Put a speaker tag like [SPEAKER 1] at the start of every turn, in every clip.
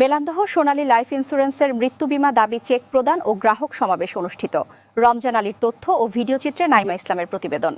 [SPEAKER 1] মেলান্দহ সোনালী life ইন্স্যুরেন্সের মৃত্যু বিমা দাবি চেক প্রদান ও গ্রাহক সমাবেশ অনুষ্ঠিত। রমজান আলীর তথ্য ও ভিডিও চিত্রে নাইমা ইসলামের প্রতিবেদন।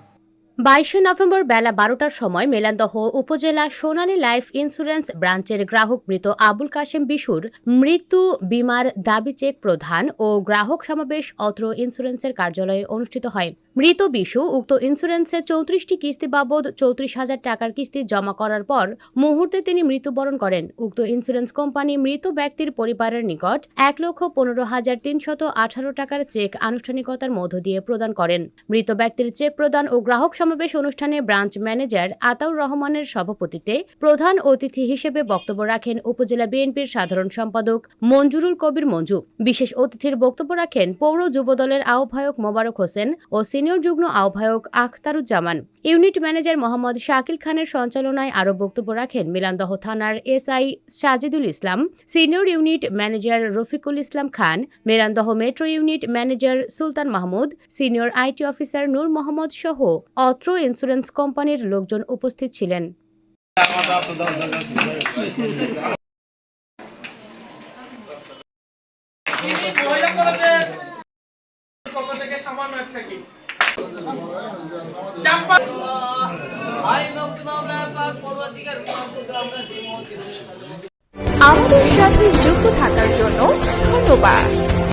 [SPEAKER 2] বাইশে নভেম্বর বেলা বারোটার সময় মেলান্দহ উপজেলা সোনালী লাইফ ইন্স্যুরেন্স ব্রাঞ্চের গ্রাহক মৃত আবুল কাশেম বিশুর মৃত্যু বিমার দাবি চেক প্রদান ও গ্রাহক সমাবেশ অত্র ইন্স্যুরেন্সের কার্যালয়ে অনুষ্ঠিত হয়। মৃত বিশু উক্ত ইন্স্যুরেন্সে চৌত্রিশটি কিস্তি বাবদ চৌত্রিশ হাজার টাকার কিস্তি জমা করার পর মুহূর্তে তিনি মৃত্যুবরণ করেন। উক্ত ইন্স্যুরেন্স কোম্পানি মৃত ব্যক্তির পরিবারের নিকট এক লক্ষ পনেরো হাজার তিনশত আঠারো টাকার চেক আনুষ্ঠানিকতার মধ্য দিয়ে প্রদান করেন। মৃত ব্যক্তির চেক প্রদান ও গ্রাহক সমাবেশ অনুষ্ঠানে ব্রাঞ্চ ম্যানেজার আতাউর রহমানের সভাপতিত্বে প্রধান অতিথি হিসেবে বক্তব্য রাখেন উপজেলা বিএনপির সাধারণ সম্পাদক মঞ্জুরুল কবির মঞ্জু। বিশেষ অতিথির বক্তব্য রাখেন পৌর যুবদলের আহ্বায়ক মোবারক হোসেন ও সিনিয়র যুগ্ম আহ্বায়ক আখতারুজ্জামান। ইউনিট ম্যানেজার মোহাম্মদ শাকিল খানের সঞ্চালনায় আরও বক্তব্য রাখেন মিলানদহ থানার SI Sajidul Islam, senior unit manager Rafiqul Islam Khan Merandah metro unit manager Sultan Mahmud, senior IT officer Nur Mohammad সহ অত্র ইন্স্যুরেন্স কোম্পানির লোকজন উপস্থিত ছিলেন।
[SPEAKER 3] আমাদের সাথে যুক্ত থাকার জন্য ধন্যবাদ।